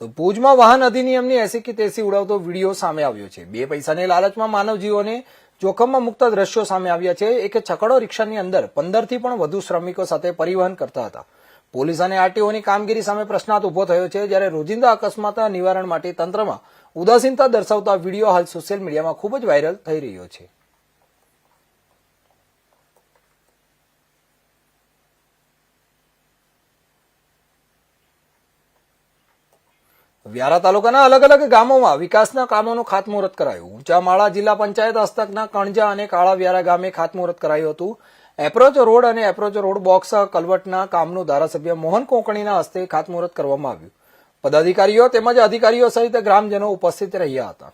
તો ભુજમાં વાહન અધિનિયમની એસી કે તેસી ઉડાવતો વીડિયો સામે આવ્યો છે. બે પૈસાની લાલચમાં માનવ જીવોને જોખમમાં મુકતા દ્રશ્યો સામે આવ્યા છે. એક છકડો રિક્ષાની અંદર પંદરથી પણ વધુ શ્રમિકો સાથે પરિવહન કરતા હતા. પોલીસ અને આરટીઓની કામગીરી સામે પ્રશ્નાર્થ ઊભો થયો છે. જ્યારે રોજિંદા અકસ્માત નિવારણ માટે તંત્રમાં ઉદાસીનતા દર્શાવતા વીડિયો હાલ સોશિયલ મીડિયામાં ખૂબ જ વાયરલ થઈ રહ્યો છે. વ્યારા તાલુકાના અલગ અલગ ગામોમાં વિકાસના કામોનું ખાતમુહૂર્ત કરાયું. ઊંચામાળા જિલ્લા પંચાયત હસ્તકના કણજા અને કાળા વ્યારા ગામે ખાતમુહૂર્ત કરાયું હતું. એપ્રોચ રોડ અને એપ્રોચ રોડ બોક્સ કલવટના કામનું ધારાસભ્ય મોહન કોંકણીના હસ્તે ખાતમુહૂર્ત કરવામાં આવ્યું. પદાધિકારીઓ તેમજ અધિકારીઓ સહિત ગ્રામજનો ઉપસ્થિત રહ્યા હતા.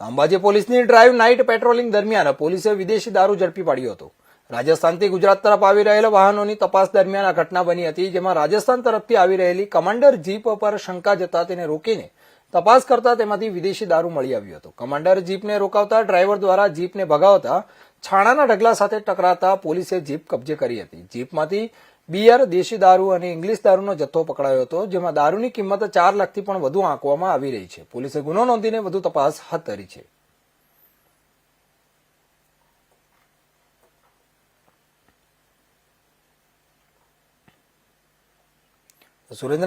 અંબાજી પોલીસની ડ્રાઈવ નાઇટ પેટ્રોલિંગ દરમિયાન પોલીસે વિદેશી દારૂ ઝડપી પાડ્યો હતો. રાજસ્થાનથી ગુજરાત તરફ આવી રહેલા વાહનોની તપાસ દરમિયાન આ ઘટના બની હતી, જેમાં રાજસ્થાન તરફથી આવી રહેલી કમાન્ડર જીપ પર શંકા જતા તેને રોકીને તપાસ કરતા તેમાંથી વિદેશી દારૂ મળી આવ્યો હતો. કમાન્ડર જીપને રોકાવતા ડ્રાઈવર દ્વારા જીપને ભગાવતા છાણાના ઢગલા સાથે ટકરાતા પોલીસે જીપ કબજે કરી હતી. જીપમાંથી બિયર દેશી દારૂ અને ઇંગ્લિશ દારૂનો જથ્થો પકડાયો હતો, જેમાં દારૂની કિંમત ચાર લાખથી પણ વધુ આંકવામાં આવી રહી છે. પોલીસે ગુનો નોંધીને વધુ તપાસ હાથ ધરી છે. સુરેન્દ્ર